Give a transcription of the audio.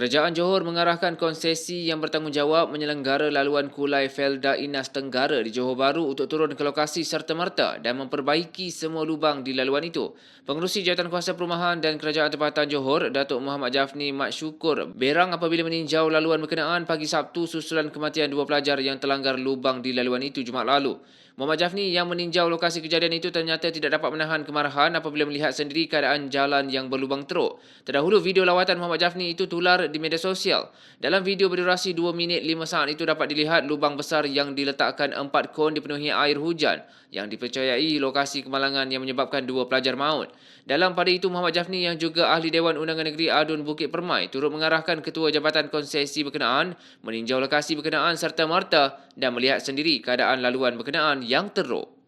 Kerajaan Johor mengarahkan konsesi yang bertanggungjawab menyelenggara laluan Kulai Felda Inas Tenggara di Johor Bahru untuk turun ke lokasi serta-merta dan memperbaiki semua lubang di laluan itu. Pengerusi Jawatan Kuasa Perumahan dan Kerajaan Tempatan Johor, Datuk Muhammad Jafni Mat Syukur, berang apabila meninjau laluan berkenaan pagi Sabtu susulan kematian dua pelajar yang terlanggar lubang di laluan itu Jumaat lalu. Muhammad Jafni yang meninjau lokasi kejadian itu ternyata tidak dapat menahan kemarahan apabila melihat sendiri keadaan jalan yang berlubang teruk. Terdahulu video lawatan Muhammad Jafni itu tular di media sosial. Dalam video berdurasi 2 minit 5 saat itu dapat dilihat lubang besar yang diletakkan empat kon dipenuhi air hujan yang dipercayai lokasi kemalangan yang menyebabkan dua pelajar maut. Dalam pada itu Muhammad Jafni yang juga ahli Dewan Undangan Negeri Adun Bukit Permai turut mengarahkan Ketua Jabatan Konsesi berkenaan meninjau lokasi berkenaan serta merta dan melihat sendiri keadaan laluan berkenaan yang teruk.